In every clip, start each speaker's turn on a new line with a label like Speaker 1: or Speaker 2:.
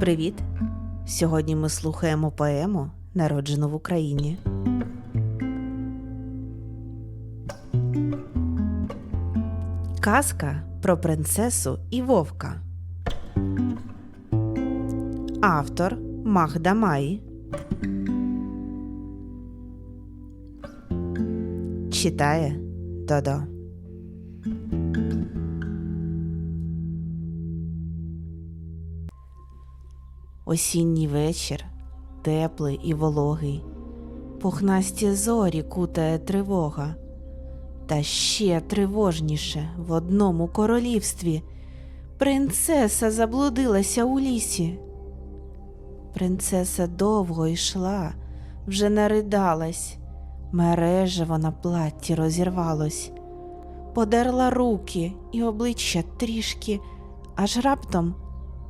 Speaker 1: Привіт! Сьогодні ми слухаємо поему, народжену в Україні. Казка про принцесу і вовка. Автор Магда Май. Читає Додо. Осінній вечір, теплий і вологий, пухнасті зорі кутає тривога, та ще тривожніше в одному королівстві принцеса заблудилася у лісі. Принцеса довго йшла, вже наридалась, мережево на платті розірвалось, подерла руки і обличчя трішки, аж раптом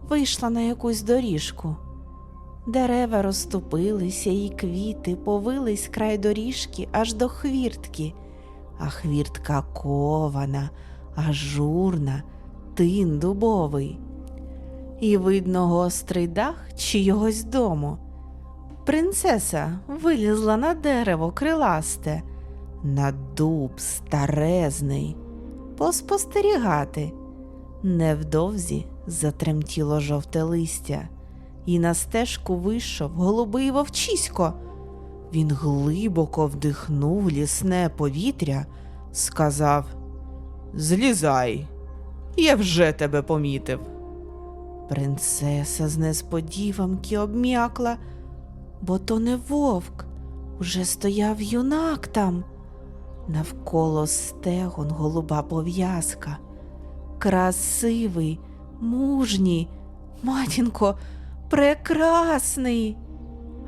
Speaker 1: вийшла на якусь доріжку. Дерева розступилися, і квіти повились край доріжки аж до хвіртки, а хвіртка кована, ажурна, тин дубовий. І видно гострий дах чийогось дому. Принцеса вилізла на дерево криласте, на дуб старезний, поспостерігати. Невдовзі затремтіло жовте листя, і на стежку вийшов голубий вовчисько. Він глибоко вдихнув лісне повітря, сказав Злізай, я вже тебе помітив. Принцеса з несподіванки обм'якла, бо то не вовк, уже стояв юнак там. Навколо стегон голуба пов'язка красивий, мужній, матінко, прекрасний.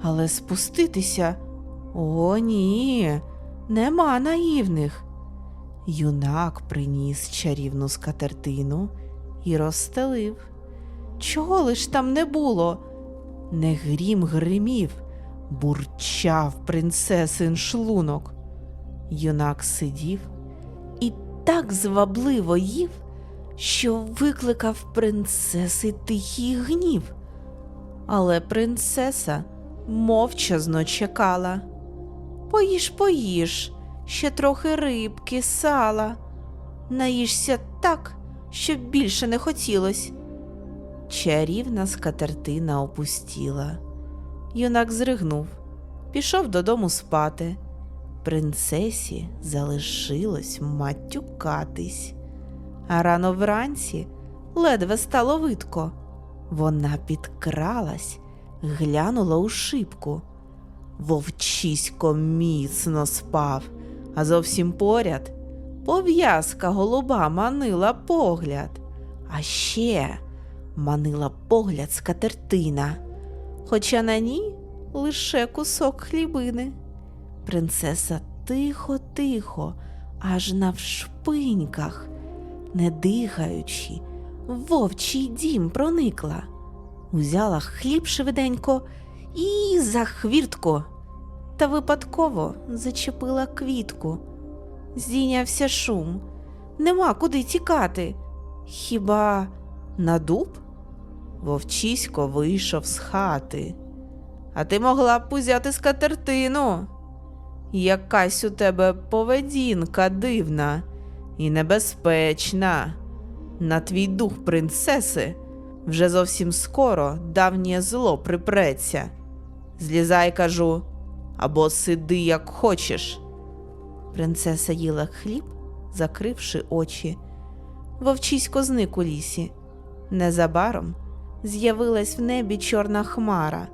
Speaker 1: Але спуститися о, ні, нема наївних. Юнак приніс чарівну скатертину і розстелив. Чого лиш там не було? Не грім гримів, бурчав принцесин шлунок. Юнак сидів і так звабливо їв, що викликав принцеси тихий гнів. Але принцеса мовчазно чекала. Поїж, поїж, ще трохи рибки, сала. Наїшся так, щоб більше не хотілось. Чарівна скатертина опустіла. Юнак зригнув, пішов додому спати. Принцесі залишилось матюкатись. А рано вранці ледве стало видко. Вона підкралась, глянула у шибку. Вовчисько міцно спав, а зовсім поряд пов'язка голуба манила погляд, а ще манила погляд скатертина, хоча на ній лише кусок хлібини. Принцеса тихо-тихо, аж навшпиньках, не дихаючи, в вовчий дім проникла, узяла хліб швиденько і за хвіртку, та випадково зачепила квітку. Здійнявся шум, нема куди тікати. Хіба на дуб? Вовчисько вийшов з хати. А ти могла б узяти скатертину. Якась у тебе поведінка дивна і небезпечна. На твій дух принцеси вже зовсім скоро давнє зло припреться. Злізай, кажу, або сиди, як хочеш. Принцеса їла хліб, закривши очі. Вовчисько зник у лісі. Незабаром з'явилась в небі чорна хмара,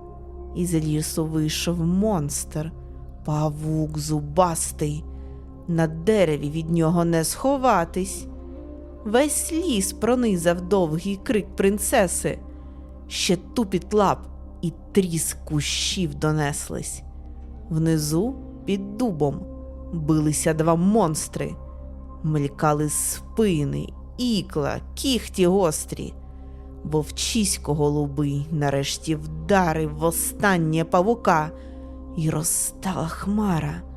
Speaker 1: і з лісу вийшов монстр, павук зубастий. На дереві від нього не сховатись. Весь ліс пронизав довгий крик принцеси. Ще тупіт лап і тріск кущів донеслись. Внизу, під дубом, билися два монстри, мелькали спини, ікла, кіхті гострі. Вовчисько голубий нарешті вдарив востаннє павука, і розстала хмара.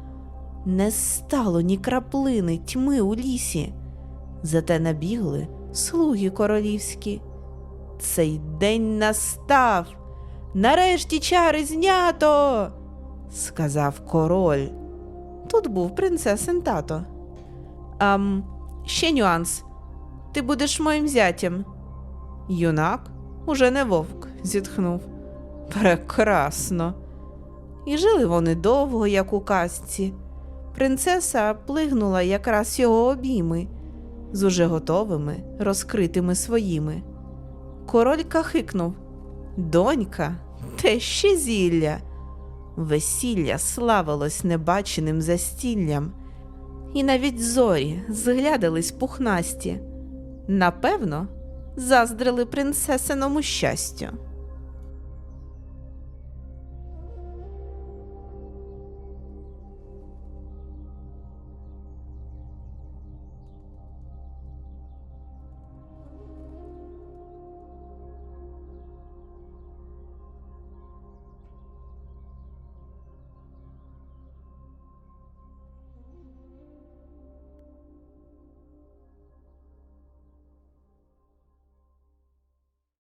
Speaker 1: Не стало ні краплини тьми у лісі, зате набігли слуги королівські. Цей день настав. Нарешті чари знято, сказав король. Тут був принцесин тато. Ам, ще нюанс. Ти будеш моїм зятєм. Юнак уже не вовк, зітхнув. Прекрасно. І жили вони довго, як у казці. Принцеса плигнула якраз його обійми, з уже готовими, розкритими своїми. Король кахикнув Донька, те ще зілля. Весілля славилось небаченим застіллям, і навіть зорі зглядались пухнасті. Напевно, заздрили принцесиному щастю.